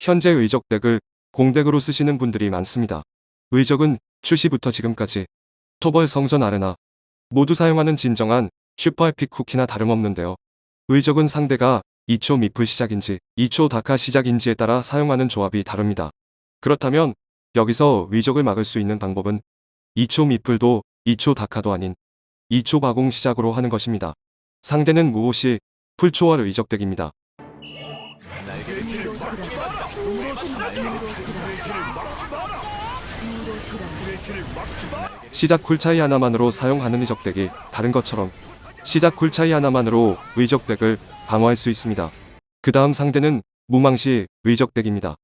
현재 의적덱을 공덱으로 쓰시는 분들이 많습니다. 의적은 출시부터 지금까지 토벌 성전 아레나 모두 사용하는 진정한 슈퍼에픽 쿠키나 다름없는데요. 의적은 상대가 2초 미플 시작인지 2초 다카 시작인지에 따라 사용하는 조합이 다릅니다. 그렇다면 여기서 의적을 막을 수 있는 방법은 2초 미플도 2초 다카도 아닌 2초 바공 시작으로 하는 것입니다. 상대는 무엇이 풀초월 의적덱입니다. 시작 쿨 차이 하나만으로 사용하는 의적덱이 다른 것처럼 시작 쿨 차이 하나만으로 의적덱을 방어할 수 있습니다. 그 다음 상대는 무망시 의적덱입니다.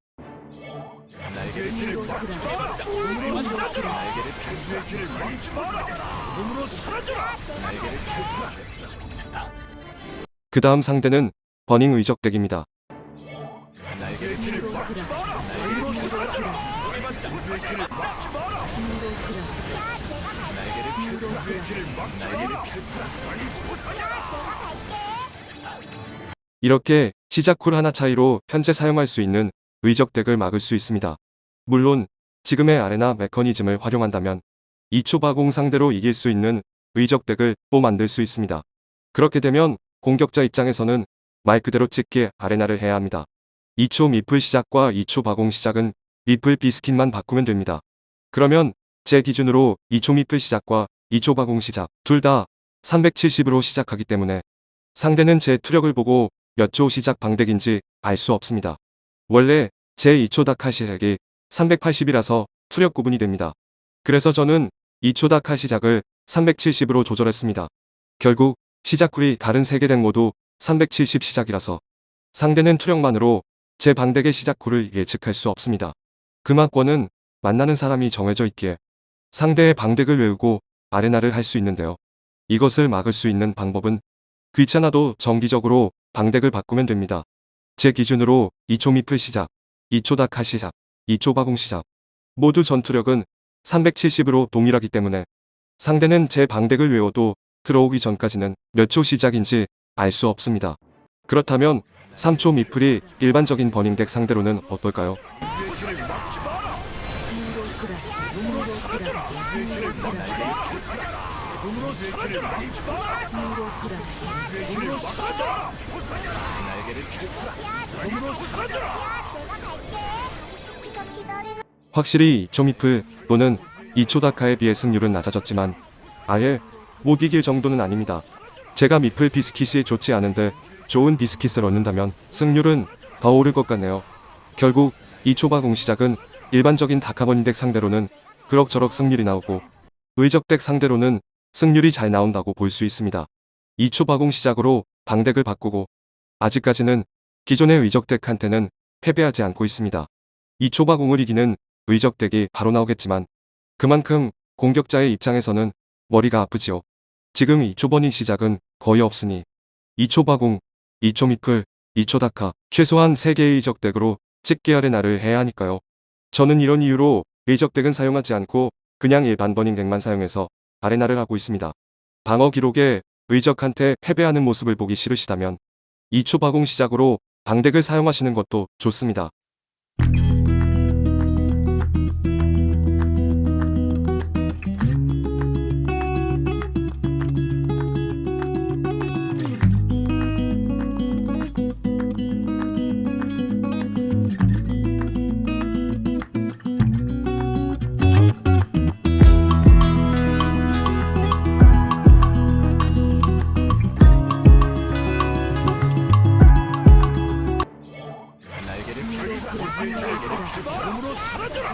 그 다음 상대는 버닝 의적덱입니다. 이렇게 시작 쿨 하나 차이로 현재 사용할 수 있는 의적 덱을 막을 수 있습니다. 물론 지금의 아레나 메커니즘을 활용한다면 2초 바공 상대로 이길 수 있는 의적 덱을 또 만들 수 있습니다. 그렇게 되면 공격자 입장에서는 말 그대로 찍기 아레나를 해야 합니다. 2초 미플 시작과 2초 바공 시작은 미플 비스킷만 바꾸면 됩니다. 그러면 제 기준으로 2초 미플 시작과 2초 바공 시작 둘 다 370으로 시작하기 때문에 상대는 제 투력을 보고 몇 초 시작 방덱인지 알 수 없습니다. 원래 제 2초 다카 시작이 380이라서 투력 구분이 됩니다. 그래서 저는 2초 다카 시작을 370으로 조절했습니다. 결국 시작 쿨이 다른 3개 덱 모두 370 시작이라서 상대는 투력만으로 제 방덱의 시작 쿨을 예측할 수 없습니다. 금화권은 만나는 사람이 정해져 있기에 상대의 방덱을 외우고 아레나를 할 수 있는데요. 이것을 막을 수 있는 방법은 귀찮아도 정기적으로 방덱을 바꾸면 됩니다. 제 기준으로 2초 미플 시작, 2초 다카 시작, 2초 바공 시작 모두 전투력은 370으로 동일하기 때문에 상대는 제 방덱을 외워도 들어오기 전까지는 몇 초 시작인지 알 수 없습니다. 그렇다면 3초 미플이 일반적인 버닝덱 상대로는 어떨까요? 확실히 2초 미플 또는 2초 다카에 비해 승률은 낮아졌지만 아예 못 이길 정도는 아닙니다. 제가 미플 비스킷이 좋지 않은데 좋은 비스킷을 얻는다면 승률은 더 오를 것 같네요. 결국 2초 바 공 시작은 일반적인 다카버니 덱 상대로는 그럭저럭 승률이 나오고 의적 덱 상대로는 승률이 잘 나온다고 볼 수 있습니다. 2초 바공 시작으로 방덱을 바꾸고 아직까지는 기존의 의적 덱한테는 패배하지 않고 있습니다. 2초 바공을 이기는 의적 덱이 바로 나오겠지만 그만큼 공격자의 입장에서는 머리가 아프지요. 지금 2초 버닝 시작은 거의 없으니 2초 바공, 2초 미플, 2초 다카 최소한 3개의 의적 덱으로 찍기 아레나를 해야 하니까요. 저는 이런 이유로 의적 덱은 사용하지 않고 그냥 일반 버닝 덱만 사용해서 아레나를 하고 있습니다. 방어 기록에 의적한테 패배하는 모습을 보기 싫으시다면 2초 바공 시작으로 방덱을 사용하시는 것도 좋습니다.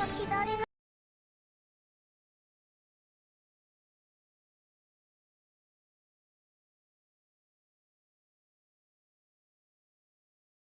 다리는